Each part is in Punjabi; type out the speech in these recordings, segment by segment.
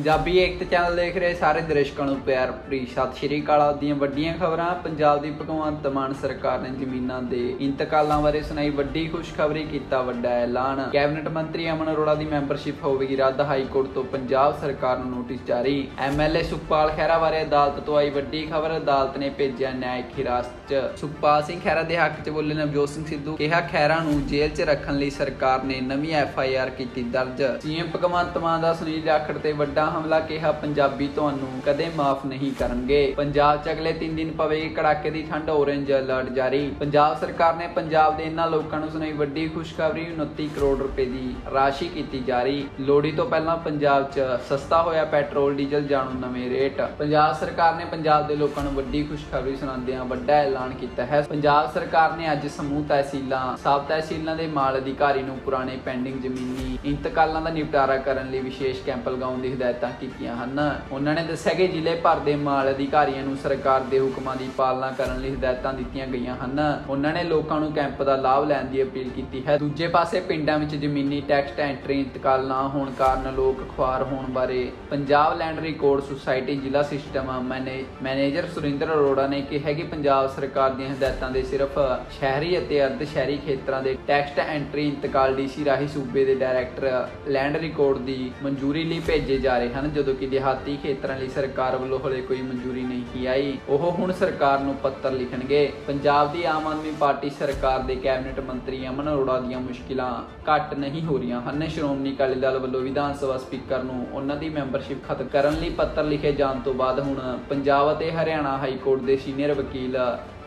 ਪੰਜਾਬੀ ਏਕਤਾ ਚੈਨਲ ਦੇਖ ਰਹੇ ਸਾਰੇ ਦਰਸ਼ਕਾਂ ਨੂੰ ਪਿਆਰ ਭਰੀ ਸਤਿ ਸ਼੍ਰੀ ਅਕਾਲ। ਦੀਆਂ ਵੱਡੀਆਂ ਖਬਰਾਂ, ਪੰਜਾਬ ਦੀ ਭਗਵੰਤ ਮਾਨ ਸਰਕਾਰ ਨੇ ਜ਼ਮੀਨਾਂ ਦੇ ਇੰਤਕਾਲਾਂ ਬਾਰੇ ਸੁਣਾਈ, ਵੱਡੀ ਖੁਸ਼ਖਬਰੀ ਕੀਤਾ ਵੱਡਾ ਐਲਾਨ। ਕੈਬਨਿਟ ਮੰਤਰੀ ਅਮਨ ਅਰੋੜਾ ਦੀ ਮੈਂਬਰਸ਼ਿਪ ਹੋਵੇਗੀ ਰੱਦ। ਹਾਈ ਕੋਰਟ ਤੋਂ ਪੰਜਾਬ ਸਰਕਾਰ ਨੂੰ ਨੋਟਿਸ ਜਾਰੀ। ਐਮਐਲਏ ਸੁਖਪਾਲ ਖਹਿਰਾ ਬਾਰੇ ਅਦਾਲਤ ਤੋਂ ਆਈ ਵੱਡੀ ਖਬਰ, ਅਦਾਲਤ ਨੇ ਭੇਜਿਆ ਨਿਆਇਕ ਹਿਰਾਸਤ 'ਚ। ਸੁਖਪਾਲ ਸਿੰਘ ਖਹਿਰਾ ਦੇ ਹੱਕ 'ਚ ਬੋਲੇ ਨਵਜੋਤ ਸਿੰਘ ਸਿੱਧੂ ਕਿਹਾ, ਖਹਿਰਾ ਨੂੰ ਜੇਲ੍ਹ 'ਚ ਰੱਖਣ ਲਈ ਸਰਕਾਰ ਨੇ ਨਵੀਂ ਐਫਆਈਆਰ ਕੀਤੀ ਦਰਜ। ਸੀਐਮ ਭਗਵੰਤ ਮਾਨ ਦਾ ਸੁਨੀਲ ਜਾਖੜ ਤੇ ਵੱਡਾ ਹਮਲਾ ਕਿਹਾ, ਪੰਜਾਬੀ ਤੁਹਾਨੂੰ ਕਦੇ ਮਾਫ ਨਹੀਂ ਕਰਨਗੇ। ਪੰਜਾਬ 'ਚ ਅਗਲੇ 3 ਦਿਨ ਪਵੇਗੀ ਕੜਾਕੇ ਦੀ ਠੰਡ ਔਰੇਂਜ ਅਲਰਟ ਜਾਰੀ। ਪੰਜਾਬ ਸਰਕਾਰ ਨੇ ਪੰਜਾਬ ਦੇ ਇਹਨਾਂ ਲੋਕਾਂ ਨੂੰ ਸੁਣਾਈ ਵੱਡੀ ਖੁਸ਼ਖਬਰੀ 29 ਕਰੋੜ ਰੁਪਏ ਦੀ ਰਾਸ਼ੀ ਕੀਤੀ ਜਾਰੀ। ਲੋਹੜੀ ਤੋਂ ਪਹਿਲਾਂ ਪੰਜਾਬ 'ਚ ਸਸਤਾ ਹੋਇਆ ਪੈਟਰੋਲ, ਡੀਜ਼ਲ ਜਾਣੂ ਨਵੇਂ ਰੇਟ। ਪੰਜਾਬ ਸਰਕਾਰ ਨੇ ਪੰਜਾਬ ਦੇ ਲੋਕਾਂ ਨੂੰ ਵੱਡੀ ਖੁਸ਼ਖਬਰੀ ਸੁਣਾਉਂਦਿਆਂ ਵੱਡਾ ਐਲਾਨ ਕੀਤਾ ਹੈ। ਪੰਜਾਬ ਸਰਕਾਰ ਨੇ ਅੱਜ ਸਮੂਹ ਤਹਿਸੀਲਾਂ, ਸਾਬ ਤਹਿਸੀਲਾਂ ਦੇ ਮਾਲ ਅਧਿਕਾਰੀ ਨੂੰ ਪੁਰਾਣੇ ਪੈਂਡਿੰਗ ਜ਼ਮੀਨੀ ਇੰਤਕਾਲਾਂ ਦਾ ਨਿਪਟਾਰਾ ਕਰਨ ਲਈ ਵਿਸ਼ੇਸ਼ ਕੈਂਪ ਲਗਾਉਣ ਦੀ ਹਦਾਇਤਾਂ ਕੀਤੀਆਂ ਹਨ। ਉਹਨਾਂ ਨੇ ਦੱਸਿਆ ਕਿ ਜ਼ਿਲ੍ਹੇ ਭਰ ਦੇ ਮਾਲ ਅਧਿਕਾਰੀਆਂ ਨੂੰ ਸਰਕਾਰ ਦੇ ਹੁਕਮਾਂ ਦੀ ਪਾਲਣਾ ਕਰਨ ਲਈ ਹਦਾਇਤਾਂ ਦਿੱਤੀਆਂ ਗਈਆਂ ਹਨ। ਉਹਨਾਂ ਨੇ ਲੋਕਾਂ ਨੂੰ ਕੈਂਪ ਦਾ ਲਾਭ ਲੈਣ ਦੀ ਅਪੀਲ ਕੀਤੀ ਹੈ। ਦੂਜੇ ਪਾਸੇ ਪਿੰਡਾਂ ਵਿੱਚ ਜ਼ਮੀਨੀ ਟੈਕਸ ਐਂਟਰੀ ਇੰਤਕਾਲ ਨਾ ਹੋਣ ਕਾਰਨ ਲੋਕ ਖੁਆਰ ਹੋਣ ਬਾਰੇ ਪੰਜਾਬ ਲੈਂਡ ਰਿਕਾਰਡ ਸੁਸਾਇਟੀ ਜ਼ਿਲ੍ਹਾ system mana- manager Surinder Arora ਨੇ ਕਿਹਾ ਕਿ ਪੰਜਾਬ ਸਰਕਾਰ ਦੀਆਂ ਹਦਾਇਤਾਂ ਦੇ ਸਿਰਫ ਸ਼ਹਿਰੀ ਅਤੇ ਅਰਧ ਸ਼ਹਿਰੀ ਖੇਤਰਾਂ ਦੇ ਟੈਕਸਟ ਐਂਟਰੀ ਇੰਤਕਾਲ ਡੀਸੀ ਰਾਹੀਂ ਸੂਬੇ ਦੇ ਡਾਇਰੈਕਟਰ ਲੈਂਡ ਰਿਕਾਰਡ ਦੀ ਮਨਜ਼ੂਰੀ ਲਈ ਭੇਜੇ ਜਾ ਰਹੇ ਹਨ, ਜਦੋਂ ਕਿ ਦਿਹਾਤੀ ਖੇਤਰਾਂ ਲਈ ਸਰਕਾਰ ਵੱਲੋਂ ਹਲੇ ਕੋਈ ਮਨਜ਼ੂਰੀ ਨਹੀਂ ਆਈ। ਉਹ ਹੁਣ ਸਰਕਾਰ ਨੂੰ ਪੱਤਰ ਲਿਖਣਗੇ। ਪੰਜਾਬ ਦੀ ਆਮ ਆਦਮੀ ਪਾਰਟੀ ਸਰਕਾਰ ਦੇ ਕੈਬਨਿਟ ਮੰਤਰੀ ਅਮਨ ਅਰੋੜਾ ਦੀਆਂ ਮੁਸ਼ਕਿਲਾਂ ਘੱਟ ਨਹੀਂ ਹੋ ਰਹੀਆਂ ਹਨ। ਸ਼੍ਰੋਮਣੀ ਅਕਾਲੀ ਦਲ ਵੱਲੋਂ ਵਿਧਾਨ ਸਭਾ ਸਪੀਕਰ ਨੂੰ ਉਹਨਾਂ ਦੀ ਮੈਂਬਰਸ਼ਿਪ ਖਤਮ ਕਰਨ ਲਈ ਪੱਤਰ ਲਿਖੇ ਜਾਣ ਤੋਂ ਬਾਅਦ ਹੁਣ ਪੰਜਾਬ ਅਤੇ ਹਰਿਆਣਾ ਹਾਈ ਕੋਰਟ ਦੇ ਸੀਨੀਅਰ ਵਕੀਲ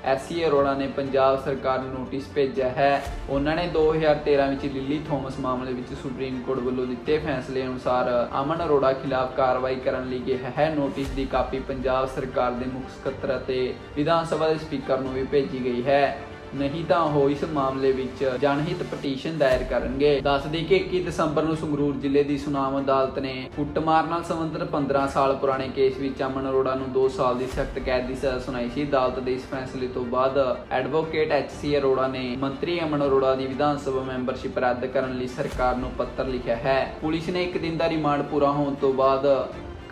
ਐਸਸੀ ਅਰੋੜਾ ਨੇ ਪੰਜਾਬ ਸਰਕਾਰ ਨੂੰ ਨੋਟਿਸ ਭੇਜਿਆ ਹੈ। ਉਹਨਾਂ ਨੇ 2013 ਵਿੱਚ ਲਿਲੀ ਥੋਮਸ ਮਾਮਲੇ ਵਿੱਚ ਸੁਪਰੀਮ ਕੋਰਟ ਵੱਲੋਂ ਦਿੱਤੇ ਫੈਸਲੇ ਅਨੁਸਾਰ ਅਮਨ ਅਰੋੜਾ ਖਿਲਾਫ ਕਾਰਵਾਈ ਕਰਨ ਲਈ ਕਿਹਾ ਹੈ। ਨੋਟਿਸ ਦੀ ਕਾਪੀ ਪੰਜਾਬ ਸਰਕਾਰ ਦੇ ਮੁੱਖ ਸਕੱਤਰ ਅਤੇ ਵਿਧਾਨ ਸਭਾ ਦੇ ਸਪੀਕਰ ਨੂੰ ਵੀ ਭੇਜੀ ਗਈ ਹੈ। ਨਹੀਂ ਤਾਂ ਉਹ ਇਸ ਮਾਮਲੇ ਵਿੱਚ ਜਨਹਿਤ ਪਟੀਸ਼ਨ ਦਾਇਰ ਕਰਨਗੇ। ਦੱਸਦੀ ਕਿ 21 ਦਸੰਬਰ ਨੂੰ ਸੰਗਰੂਰ ਜ਼ਿਲ੍ਹੇ ਦੀ ਸੁਨਾਮ ਅਦਾਲਤ ਨੇ ਕੁੱਟਮਾਰ ਨਾਲ ਸੰਬੰਧਿਤ 15 ਸਾਲ ਪੁਰਾਣੇ ਕੇਸ ਵਿੱਚ ਅਮਨ ਅਰੋੜਾ ਨੂੰ 2 ਸਾਲ ਦੀ ਸਖਤ ਕੈਦ ਦੀ ਸਜ਼ਾ ਸੁਣਾਈ ਸੀ। ਅਦਾਲਤ ਦੇ ਇਸ ਫੈਸਲੇ ਤੋਂ ਬਾਅਦ ਐਡਵੋਕੇਟ ਐਚ ਸੀ ਅਰੋੜਾ ਨੇ ਮੰਤਰੀ ਅਮਨ ਅਰੋੜਾ ਦੀ ਵਿਧਾਨ ਸਭਾ ਮੈਂਬਰਸ਼ਿਪ ਰੱਦ ਕਰਨ ਲਈ ਸਰਕਾਰ ਨੂੰ ਪੱਤਰ ਲਿਖਿਆ ਹੈ। ਪੁਲਿਸ ਨੇ ਇੱਕ ਦਿਨ ਦਾ ਰਿਮਾਂਡ ਪੂਰਾ ਹੋਣ ਤੋਂ ਬਾਅਦ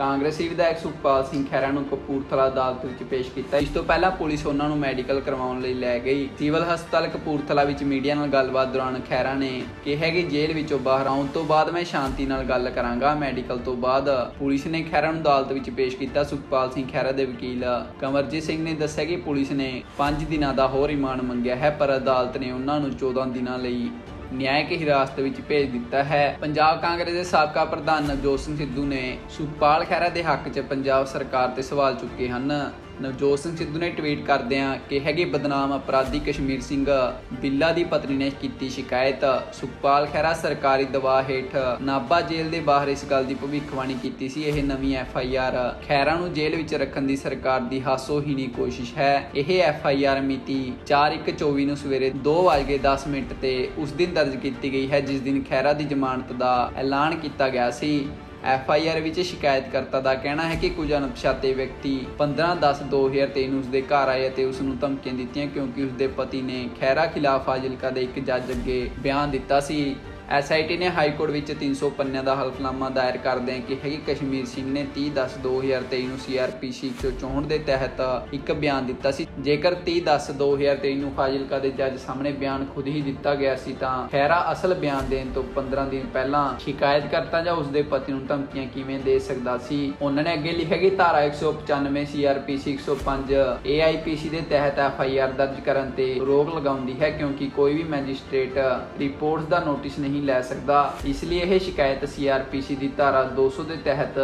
ਕਾਂਗਰਸੀ ਵਿਧਾਇਕ ਸੁਖਪਾਲ ਸਿੰਘ ਖਹਿਰਾ ਨੂੰ ਕਪੂਰਥਲਾ ਅਦਾਲਤ ਵਿੱਚ ਪੇਸ਼ ਕੀਤਾ। ਇਸ ਤੋਂ ਪਹਿਲਾਂ ਪੁਲਿਸ ਉਹਨਾਂ ਨੂੰ ਮੈਡੀਕਲ ਕਰਵਾਉਣ ਲਈ ਲੈ ਗਈ। ਸਿਵਲ ਹਸਪਤਾਲ ਕਪੂਰਥਲਾ ਵਿੱਚ ਮੀਡੀਆ ਨਾਲ ਗੱਲਬਾਤ ਦੌਰਾਨ ਖਹਿਰਾ ਨੇ ਕਿਹਾ ਕਿ ਜੇਲ੍ਹ ਵਿੱਚੋਂ ਬਾਹਰ ਆਉਣ ਤੋਂ ਬਾਅਦ ਮੈਂ ਸ਼ਾਂਤੀ ਨਾਲ ਗੱਲ ਕਰਾਂਗਾ। ਮੈਡੀਕਲ ਤੋਂ ਬਾਅਦ ਪੁਲਿਸ ਨੇ ਖਹਿਰਾ ਨੂੰ ਅਦਾਲਤ ਵਿੱਚ ਪੇਸ਼ ਕੀਤਾ। ਸੁਖਪਾਲ ਸਿੰਘ ਖਹਿਰਾ ਦੇ ਵਕੀਲ ਕਮਰਜੀਤ ਸਿੰਘ ਨੇ ਦੱਸਿਆ ਕਿ ਪੁਲਿਸ ਨੇ 5 ਦਿਨਾਂ ਦਾ ਹੋਰ ਰਿਮਾਂਡ ਮੰਗਿਆ ਹੈ, ਪਰ ਅਦਾਲਤ ਨੇ ਉਹਨਾਂ ਨੂੰ 14 ਦਿਨਾਂ ਲਈ ਨਿਆਇਕ ਹਿਰਾਸਤ ਵਿੱਚ ਭੇਜ ਦਿੱਤਾ ਹੈ ਪੰਜਾਬ ਕਾਂਗਰਸ ਦੇ ਸਾਬਕਾ ਪ੍ਰਧਾਨ ਨਵਜੋਤ ਸਿੰਘ ਸਿੱਧੂ ਨੇ ਸੁਖਪਾਲ ਖਹਿਰਾ ਦੇ ਹੱਕ 'ਚ ਪੰਜਾਬ ਸਰਕਾਰ ਤੇ ਸਵਾਲ ਚੁੱਕੇ ਹਨ ਨਵਜੋਤ ਸਿੰਘ ਸਿੱਧੂ ਨੇ ਟਵੀਟ ਕਰਦਿਆਂ ਕਿਹਾ ਕਿ ਬਦਨਾਮ ਅਪਰਾਧੀ ਕਸ਼ਮੀਰ ਸਿੰਘ ਬਿੱਲਾ ਦੀ ਪਤਨੀ ਨੇ ਕੀਤੀ ਸ਼ਿਕਾਇਤ। ਸੁਖਪਾਲ ਖਹਿਰਾ ਸਰਕਾਰੀ ਦਬਾਅ ਹੇਠ ਨਾਭਾ ਜੇਲ੍ਹ ਦੇ ਬਾਹਰ ਇਸ ਗੱਲ ਦੀ ਭਵਿੱਖਬਾਣੀ ਕੀਤੀ ਸੀ। ਇਹ ਨਵੀਂ ਐਫ ਆਈ ਆਰ ਖਹਿਰਾ ਨੂੰ ਜੇਲ੍ਹ ਵਿੱਚ ਰੱਖਣ ਦੀ ਸਰਕਾਰ ਦੀ ਹਾਸੋਹੀਣੀ ਕੋਸ਼ਿਸ਼ ਹੈ। ਇਹ ਐਫ ਆਈ ਆਰ ਮਿਤੀ 4/1/24 ਨੂੰ ਸਵੇਰੇ 2:10 ਮਿੰਟ ਤੇ ਉਸ ਦਿਨ ਦਰਜ ਕੀਤੀ ਗਈ ਹੈ, ਜਿਸ ਦਿਨ ਖਹਿਰਾ ਦੀ ਜ਼ਮਾਨਤ ਦਾ ਐਲਾਨ ਕੀਤਾ ਗਿਆ ਸੀ। ਐਫ ਆਈ ਆਰ ਵਿੱਚ ਸ਼ਿਕਾਇਤਕਰਤਾ ਦਾ ਕਹਿਣਾ ਹੈ ਕਿ ਕੁਝ ਅਣਪਛਾਤੇ ਵਿਅਕਤੀ 15/10/2023 ਨੂੰ ਉਸਦੇ ਘਰ ਆਏ ਅਤੇ ਉਸ ਨੂੰ ਧਮਕੀਆਂ ਦਿੱਤੀਆਂ ਕਿਉਂਕਿ ਉਸਦੇ ਪਤੀ ਨੇ ਖਹਿਰਾ ਖਿਲਾਫ ਫਾਜ਼ਿਲਕਾ ਦੇ ਇੱਕ ਜੱਜ ਅੱਗੇ ਬਿਆਨ ਦਿੱਤਾ ਸੀ। ਐਸਆਈਟੀ ਨੇ ਹਾਈ ਕੋਰਟ ਵਿੱਚ 300 ਪੰਨਿਆਂ ਦਾ ਹਲਫਨਾਮਾ ਦਾਇਰ ਕਰਦਿਆਂ ਕਿਹਾ ਕਿ ਕਸ਼ਮੀਰ ਸਿੰਘ ਨੇ 30/10/2023 ਨੂੰ ਸੀਆਰਪੀਸੀ 164 ਦੇ ਤਹਿਤ ਇੱਕ ਬਿਆਨ ਦਿੱਤਾ ਸੀ। ਜੇਕਰ 30/10/2023 ਨੂੰ ਫਾਜ਼ਿਲਕਾ ਦੇ ਜੱਜ ਸਾਹਮਣੇ ਬਿਆਨ ਖੁਦ ਹੀ ਦਿੱਤਾ ਗਿਆ ਸੀ ਤਾਂ ਖੈਰਾ ਅਸਲ ਬਿਆਨ ਦੇਣ ਤੋਂ 15 ਦਿਨ ਪਹਿਲਾਂ ਸ਼ਿਕਾਇਤਕਰਤਾ ਜਾਂ ਉਸਦੇ ਪਤੀ ਨੂੰ ਧਮਕੀਆਂ ਕਿਵੇਂ ਦੇ ਸਕਦਾ ਸੀ, ਉਹਨਾਂ ਨੇ ਅੱਗੇ ਲਿਖਿਆ ਕਿ ਧਾਰਾ 195 ਸੀਆਰਪੀਸੀ 105 ਏਆਈਪੀਸੀ ਦੇ ਤਹਿਤ ਐਫਆਈਆਰ ਦਰਜ ਕਰਨ ਤੇ ਰੋਕ ਲਗਾਉਂਦੀ ਹੈ ਕਿਉਂਕਿ ਕੋਈ ਵੀ ਮੈਜਿਸਟ੍ਰੇਟ ਰਿਪੋਰਟਸ ਦਾ ਨੋਟਿਸ ਨਹੀਂ ਲੈ ਸਕਦਾ। ਇਸ ਲਈ ਇਹ ਸ਼ਿਕਾਇਤ ਸੀਆਰਪੀਸੀ ਦੀ ਧਾਰਾ 200 ਦੇ ਤਹਿਤ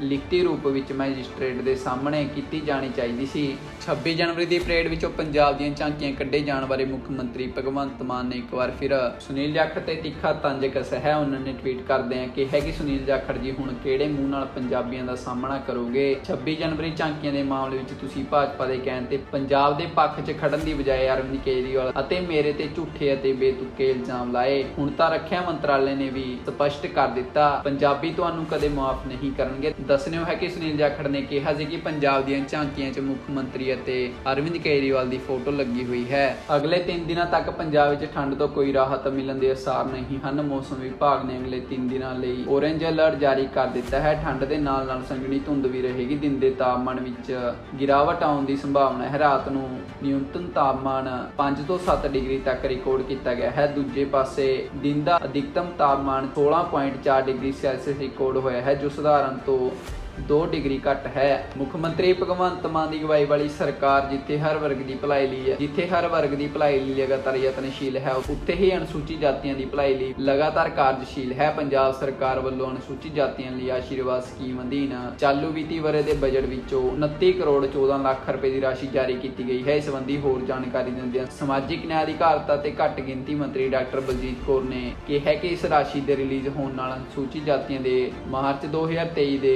ਲਿਖਤੀ ਰੂਪ ਵਿੱਚ ਮੈਜਿਸਟ੍ਰੇਟ ਦੇ ਸਾਹਮਣੇ ਕੀਤੀ ਜਾਣੀ ਚਾਹੀਦੀ ਸੀ। 26 ਜਨਵਰੀ ਦੀ ਪਰੇਡ ਵਿੱਚੋਂ ਪੰਜਾਬ ਦੀਆਂ ਝਾਂਕੀਆਂ ਕੱਢੇ ਜਾਣ ਬਾਰੇ ਮੁੱਖ ਮੰਤਰੀ ਭਗਵੰਤ ਮਾਨ ਨੇ ਇੱਕ ਵਾਰ ਫਿਰ ਸੁਨੀਲ ਜਾਖੜ ਤੇ ਤਿੱਖਾ ਤੰਜ ਕੱਸਿਆ ਹੈ ਉਹਨਾਂ ਨੇ ਟਵੀਟ ਕਰਦਿਆਂ ਕਿਹਾ ਕਿ ਸੁਨੀਲ ਜਾਖੜ ਜੀ ਹੁਣ ਕਿਹੜੇ ਮੂੰਹ ਨਾਲ ਪੰਜਾਬੀਆਂ ਦਾ ਸਾਹਮਣਾ ਕਰੋਗੇ? 26 ਜਨਵਰੀ ਝਾਂਕੀਆਂ ਦੇ ਮਾਮਲੇ ਵਿੱਚ ਤੁਸੀਂ ਭਾਜਪਾ ਦੇ ਕਹਿਣ ਤੇ ਪੰਜਾਬ ਦੇ ਪੱਖ 'ਚ ਖੜਨ ਦੀ ਬਜਾਏ ਅਰਵਿੰਦ ਕੇਜਰੀਵਾਲ ਅਤੇ ਮੇਰੇ ਤੇ ਝੂਠੇ ਅਤੇ ਬੇਤੁਕੇ ਇਲਜ਼ਾਮ ਲਾਏ। ਹੁਣ ਤਾਂ ਰੱਖਿਆ ਮੰਤਰਾਲੇ ਨੇ ਵੀ ਸਪਸ਼ਟ ਕਰ ਦਿੱਤਾ, ਪੰਜਾਬੀ ਤੁਹਾਨੂੰ ਕਦੇ ਮਾਫ ਨਹੀਂ ਕਰਨਗੇ। ਦੱਸਣਯੋਗ ਹੈ ਕਿ ਸੁਨੀਲ ਜਾਖੜ ਨੇ ਕਿਹਾ ਸੀ ਕਿ ਪੰਜਾਬ ਦੀਆਂ ਝਾਂਕੀਆਂ 'ਚ ਮੁੱਖ ਮੰਤਰੀ ਅਤੇ ਅਰਵਿੰਦ ਕੇਜਰੀਵਾਲ ਦੀ ਫੋਟੋ ਲੱਗੀ ਹੋਈ ਹੈ। ਅਗਲੇ 3 ਦਿਨਾਂ ਤੱਕ ਪੰਜਾਬ ਵਿੱਚ ਠੰਡ ਤੋਂ ਕੋਈ ਰਾਹਤ ਮਿਲਣ ਦੇ ਅਸਾਰ ਨਹੀਂ ਹਨ। ਮੌਸਮ ਵਿਭਾਗ ਨੇ ਅਗਲੇ 3 ਦਿਨਾਂ ਲਈ ਔਰੇਂਜ ਅਲਰਟ ਜਾਰੀ ਕਰ ਦਿੱਤਾ ਹੈ। ਠੰਡ ਦੇ ਨਾਲ ਨਾਲ ਸੰਘਣੀ ਧੁੰਦ ਵੀ ਰਹੇਗੀ। ਦਿਨ ਦੇ ਤਾਪਮਾਨ ਵਿੱਚ ਗਿਰਾਵਟ ਆਉਣ ਦੀ ਸੰਭਾਵਨਾ ਹੈ। ਰਾਤ ਨੂੰ ਨਿਊਨਤਮ ਤਾਪਮਾਨ 5 ਤੋਂ 7 ਡਿਗਰੀ ਤੱਕ ਰਿਕਾਰਡ ਕੀਤਾ ਗਿਆ ਹੈ। ਦੂਜੇ ਪਾਸੇ ਦਿਨ ਦਾ ਅਧਿਕਤਮ ਤਾਪਮਾਨ 16.4 ਡਿਗਰੀ ਸੈਲਸੀਅਸ ਰਿਕਾਰਡ ਹੋਇਆ ਹੈ, ਜੋ ਸਧਾਰਨ ਤੋਂ 2 ਡਿਗਰੀ ਘੱਟ ਹੈ। ਮੁੱਖ ਮੰਤਰੀ ਭਗਵੰਤ ਮਾਨ ਦੀ ਅਗਵਾਈ ਵਾਲੀ ਸਰਕਾਰ ਜਿੱਥੇ ਹਰ ਵਰਗ ਦੀ ਭਲਾਈ ਲਈ ਹੈ, ਜਿੱਥੇ ਹਰ ਵਰਗ ਦੀ ਭਲਾਈ ਲਈ ਲਗਾਤਾਰ ਯਤਨਸ਼ੀਲ ਹੈ, ਉੱਥੇ ਹੀ ਅਨੁਸੂਚਿਤ ਜਾਤੀਆਂ ਦੀ ਭਲਾਈ ਲਈ ਲਗਾਤਾਰ ਕਾਰਜਸ਼ੀਲ ਹੈ। ਪੰਜਾਬ ਸਰਕਾਰ ਵੱਲੋਂ ਅਨੁਸੂਚਿਤ ਜਾਤੀਆਂ ਲਈ ਆਸ਼ੀਰਵਾਦ ਸਕੀਮ ਅਧੀਨ ਚਾਲੂ ਵਿੱਤੀ ਵਰੇ ਦੇ ਬਜਟ ਵਿੱਚੋਂ 29 ਕਰੋੜ 14 ਲੱਖ ਰੁਪਏ ਦੀ ਰਾਸ਼ੀ ਜਾਰੀ ਕੀਤੀ ਗਈ ਹੈ। ਇਸ ਸੰਬੰਧੀ ਹੋਰ ਜਾਣਕਾਰੀ ਦਿੰਦਿਆਂ ਸਮਾਜਿਕ ਨਿਆਂ ਅਧਿਕਾਰਤਾ ਤੇ ਘੱਟ ਗਿਣਤੀ ਮੰਤਰੀ ਡਾਕਟਰ ਬਲਜੀਤ ਕੌਰ ਨੇ ਕਿਹਾ ਕਿ ਇਸ ਰਾਸ਼ੀ ਦੇ ਰਿਲੀਜ਼ ਹੋਣ ਨਾਲ ਅਨੁਸੂਚਿਤ ਜਾਤੀਆਂ ਦੇ ਮਾਰਚ 2023 ਦੇ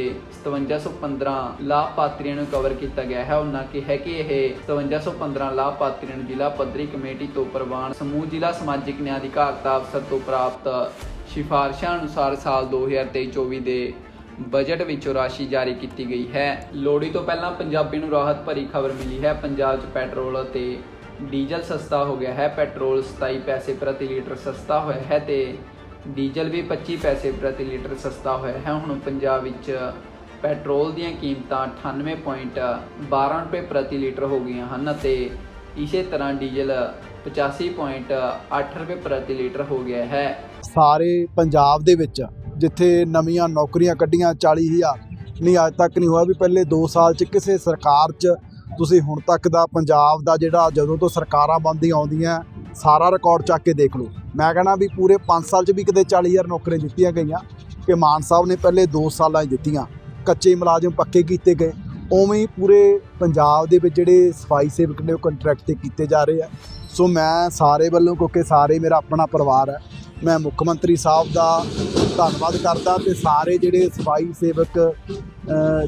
5715 ਲਾਭਪਾਤਰੀਆਂ ਨੂੰ ਕਵਰ ਕੀਤਾ ਗਿਆ ਹੈ। ਉਹਨਾਂ ਕਿਹਾ ਕਿ ਇਹ 5715 ਲਾਭਪਾਤਰੀਆਂ ਨੂੰ ਜ਼ਿਲ੍ਹਾ ਪੱਧਰੀ ਕਮੇਟੀ ਤੋਂ ਪ੍ਰਵਾਨ ਸਮੂਹ ਜ਼ਿਲ੍ਹਾ ਸਮਾਜਿਕ ਨਿਆਂ ਅਧਿਕਾਰਤਾ ਅਫਸਰ ਤੋਂ ਪ੍ਰਾਪਤ ਸਿਫਾਰਸ਼ਾਂ ਅਨੁਸਾਰ ਸਾਲ 2023-24 ਦੇ ਬਜਟ ਵਿੱਚੋਂ ਰਾਸ਼ੀ ਜਾਰੀ ਕੀਤੀ ਗਈ ਹੈ। ਲੋਹੜੀ ਤੋਂ ਪਹਿਲਾਂ ਪੰਜਾਬੀ ਨੂੰ ਰਾਹਤ ਭਰੀ ਖਬਰ ਮਿਲੀ ਹੈ। ਪੰਜਾਬ 'ਚ ਪੈਟਰੋਲ ਅਤੇ ਡੀਜ਼ਲ ਸਸਤਾ ਹੋ ਗਿਆ ਹੈ। ਪੈਟਰੋਲ 27 ਪੈਸੇ ਪ੍ਰਤੀ ਲੀਟਰ ਸਸਤਾ ਹੋਇਆ ਹੈ ਤੇ ਡੀਜ਼ਲ ਵੀ 25 ਪੈਸੇ ਪ੍ਰਤੀ ਲੀਟਰ ਸਸਤਾ ਹੋਇਆ ਹੈ। ਹੁਣ ਪੰਜਾਬ ਵਿੱਚ ਪੈਟਰੋਲ ਦੀਆਂ ਕੀਮਤਾਂ 98.12 ਰੁਪਏ ਪ੍ਰਤੀ ਲੀਟਰ ਹੋ ਗਈਆਂ ਹਨ ਅਤੇ ਇਸੇ ਤਰ੍ਹਾਂ ਡੀਜ਼ਲ 85.8 ਰੁਪਏ ਪ੍ਰਤੀ ਲੀਟਰ ਹੋ ਗਿਆ ਹੈ। ਸਾਰੇ ਪੰਜਾਬ ਦੇ ਵਿੱਚ ਜਿੱਥੇ ਨਵੀਆਂ ਨੌਕਰੀਆਂ ਕੱਢੀਆਂ 40000 ਨਹੀਂ ਅੱਜ ਤੱਕ ਨਹੀਂ ਹੋਇਆ ਵੀ ਪਹਿਲੇ 2 ਸਾਲ ਚ ਕਿਸੇ ਸਰਕਾਰ ਚ, ਤੁਸੀਂ ਹੁਣ ਤੱਕ ਦਾ ਪੰਜਾਬ ਦਾ ਜਿਹੜਾ ਜਦੋਂ ਤੋਂ ਸਰਕਾਰਾਂ ਬੰਦੀਆਂ ਆਉਂਦੀਆਂ, ਸਾਰਾ ਰਿਕਾਰਡ ਚੱਕ ਕੇ ਦੇਖ ਲਓ। ਮੈਂ ਕਹਿੰਦਾ ਵੀ ਪੂਰੇ 5 ਸਾਲ ਚ ਵੀ ਕਿਤੇ 40000 ਨੌਕਰੀਆਂ ਦਿੱਤੀਆਂ ਗਈਆਂ, ਕਿ ਮਾਨ ਸਾਹਿਬ ਨੇ ਪਹਿਲੇ 2 ਸਾਲਾਂ 'ਚ ਦਿੱਤੀਆਂ। ਕੱਚੇ ਮੁਲਾਜ਼ਮ ਪੱਕੇ ਕੀਤੇ ਗਏ ਉਵੇਂ ਹੀ ਪੂਰੇ ਪੰਜਾਬ ਦੇ ਵਿੱਚ ਜਿਹੜੇ ਸਫ਼ਾਈ ਸੇਵਕ ਨੇ ਉਹ ਕੰਟਰੈਕਟ ਤੇ ਕੀਤੇ ਜਾ ਰਹੇ ਆ। ਸੋ ਮੈਂ ਸਾਰੇ ਵੱਲੋਂ ਕਿਉਂਕਿ ਸਾਰੇ ਮੇਰਾ ਆਪਣਾ ਪਰਿਵਾਰ ਹੈ ਮੈਂ ਮੁੱਖ ਮੰਤਰੀ ਸਾਹਿਬ ਦਾ ਧੰਨਵਾਦ ਕਰਦਾ ਤੇ ਸਾਰੇ ਜਿਹੜੇ ਸਫ਼ਾਈ ਸੇਵਕ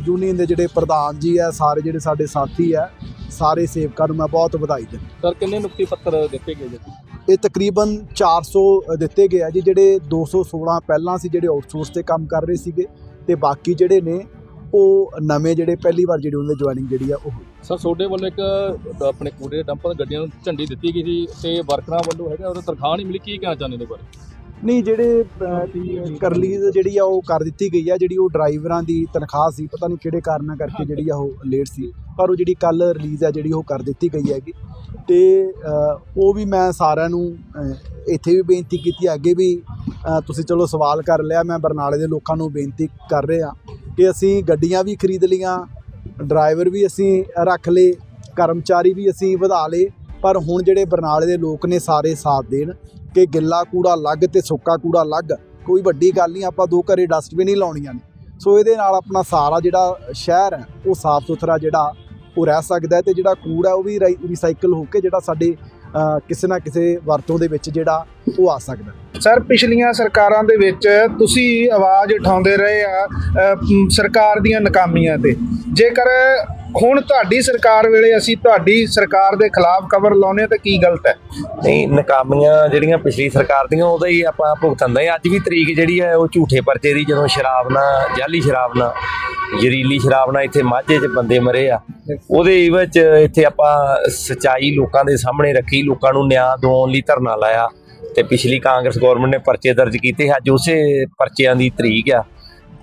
ਯੂਨੀਅਨ ਦੇ ਜਿਹੜੇ ਪ੍ਰਧਾਨ ਜੀ ਆ ਸਾਰੇ ਜਿਹੜੇ ਸਾਡੇ ਸਾਥੀ ਆ ਸਾਰੇ ਸੇਵਕਾਂ ਨੂੰ ਮੈਂ ਬਹੁਤ ਵਧਾਈ ਦਿੰਦਾ। ਸਰ ਕਿੰਨੇ ਨੁਕਤੀ ਪੱਤਰ ਦਿੱਤੇ ਗਏ ਜੀ? ਇਹ ਤਕਰੀਬਨ 400 ਦਿੱਤੇ ਗਏ ਆ ਜੀ ਜਿਹੜੇ 216 ਪਹਿਲਾਂ ਸੀ ਜਿਹੜੇ ਆਊਟਸੋਰਸ ਤੇ ਕੰਮ ਕਰ ਰਹੇ ਸੀਗੇ। ਤੇ ਬਾਕੀ ਜਿਹੜੇ ਨੇ ਉਹ ਨਵੇਂ ਜਿਹੜੇ ਪਹਿਲੀ ਵਾਰ ਜਿਹੜੇ ਉਹਨੇ ਜੁਆਇਨਿੰਗ ਜਿਹੜੀ ਆ ਉਹ ਹੋਈ। ਸਰ ਤੁਹਾਡੇ ਵੱਲੋਂ ਇੱਕ ਆਪਣੇ ਕੂੜੇ ਦੇ ਡੰਪਾਂ ਗੱਡੀਆਂ ਨੂੰ ਝੰਡੀ ਦਿੱਤੀ ਗਈ ਸੀ ਤੇ ਵਰਕਰਾਂ ਵੱਲੋਂ ਹੈਗਾ ਉਹਦਾ ਤਨਖਾਹ ਨਹੀਂ ਮਿਲੀ ਕੀ ਕਹਿਣਾ ਚਾਹੁੰਦੇ ਨੇ ਬਾਰੇ? ਨਹੀਂ ਜਿਹੜੇ ਕਰਲੀਜ਼ ਜਿਹੜੀ ਆ ਉਹ ਕਰ ਦਿੱਤੀ ਗਈ ਆ ਜਿਹੜੀ ਉਹ ਡਰਾਈਵਰਾਂ ਦੀ ਤਨਖਾਹ ਸੀ ਪਤਾ ਨਹੀਂ ਕਿਹੜੇ ਕਾਰਨਾਂ ਕਰਕੇ ਜਿਹੜੀ ਆ ਉਹ ਲੇਟ ਸੀ। ਪਰ ਉਹ ਜਿਹੜੀ ਕੱਲ ਰਿਲੀਜ਼ ਹੈ, ਜਿਹੜੀ ਉਹ ਕਰ ਦਿੱਤੀ ਗਈ ਹੈਗੀ। ਤੇ ਉਹ ਵੀ ਮੈਂ ਸਾਰਿਆਂ ਨੂੰ ਇੱਥੇ ਵੀ ਬੇਨਤੀ ਕੀਤੀ, ਅੱਗੇ ਵੀ ਤੁਸੀਂ ਚਲੋ ਸਵਾਲ ਕਰ ਲਿਆ, ਮੈਂ ਬਰਨਾਲੇ ਦੇ ਲੋਕਾਂ ਨੂੰ ਬੇਨਤੀ ਕਰ ਰਿਹਾ ਕਿ ਅਸੀਂ ਗੱਡੀਆਂ ਵੀ ਖਰੀਦ ਲੀਆਂ ਡਰਾਈਵਰ ਵੀ ਅਸੀਂ ਰੱਖ ਲਏ, ਕਰਮਚਾਰੀ ਵੀ ਅਸੀਂ ਵਧਾ ਲਏ, ਪਰ ਹੁਣ ਜਿਹੜੇ ਬਰਨਾਲੇ ਦੇ ਲੋਕ ਨੇ ਸਾਰੇ ਸਾਥ ਦੇਣ ਕਿ ਗਿੱਲਾ ਕੂੜਾ ਅਲੱਗ ਤੇ ਸੁੱਕਾ ਕੂੜਾ ਅਲੱਗ ਕੋਈ ਵੱਡੀ ਗੱਲ ਨਹੀਂ, ਆਪਾਂ ਦੋ ਘਰੇ ਡਸਟਬਿਨ ਹੀ ਲਾਉਣੀਆਂ ਨੇ। ਸੋ ਇਹਦੇ ਨਾਲ ਆਪਣਾ ਸਾਰਾ ਜਿਹੜਾ ਸ਼ਹਿਰ ਹੈ, ਉਹ ਸਾਫ਼ ਸੁਥਰਾ ਜਿਹੜਾ ਉਹ ਰਹਿ ਸਕਦਾ ਹੈ ਤੇ ਜਿਹੜਾ ਕੂੜਾ ਹੈ ਉਹ ਵੀ ਰੀਸਾਈਕਲ ਹੋ ਕੇ ਜਿਹੜਾ ਸਾਡੇ ਕਿਸੇ ਨਾ ਕਿਸੇ ਵਰਤੋਂ ਦੇ ਵਿੱਚ ਜਿਹੜਾ ਉਹ ਆ ਸਕਦਾ। ਸਰ, ਪਿਛਲੀਆਂ ਸਰਕਾਰਾਂ ਦੇ ਵਿੱਚ ਤੁਸੀਂ ਆਵਾਜ਼ ਉਠਾਉਂਦੇ ਰਹੇ ਆ ਸਰਕਾਰ ਦੀਆਂ ਨਾਕਾਮੀਆਂ ਤੇ। ਜੇਕਰ ਹੁਣ ਤੁਹਾਡੀ ਸਰਕਾਰ ਵੇਲੇ ਅਸੀਂ ਤੁਹਾਡੀ ਸਰਕਾਰ ਦੇ ਖਿਲਾਫ ਖਬਰ ਲਾਉਨੇ ਤਾਂ ਕੀ ਗਲਤ ਹੈ? ਨਹੀਂ, ਨਕਾਮੀਆਂ ਜਿਹੜੀਆਂ ਪਿਛਲੀ ਸਰਕਾਰ ਦੀਆਂ, ਉਹਦਾ ਹੀ ਆਪਾਂ ਭੁਗਤਣ ਅੱਜ ਵੀ ਤਰੀਕ ਜਿਹੜੀ ਹੈ, ਉਹ ਝੂਠੇ ਪਰਚੇ ਦੀ, ਜਦੋਂ ਸ਼ਰਾਬ ਨਾਲ, ਜਾਲੀ ਸ਼ਰਾਬ ਨਾਲ, ਜ਼ਹਿਰੀਲੀ ਸ਼ਰਾਬ ਨਾਲ ਇੱਥੇ ਮਾਝੇ 'ਚ ਬੰਦੇ ਮਰੇ ਆ। ਉਹਦੇ ਵਿੱਚ ਇੱਥੇ ਆਪਾਂ ਸਚਾਈ ਲੋਕਾਂ ਦੇ ਸਾਹਮਣੇ ਰੱਖੀ, ਲੋਕਾਂ ਨੂੰ ਨਿਆਂ ਦਿਵਾਉਣ ਲਈ ਧਰਨਾ ਲਾਇਆ। ਤੇ ਪਿਛਲੀ ਕਾਂਗਰਸ ਗਵਰਨਮੈਂਟ ਨੇ ਪਰਚੇ ਦਰਜ ਕੀਤੇ, ਅੱਜ ਉਸੇ ਪਰਚਿਆਂ ਦੀ ਤਰੀਕ ਆ।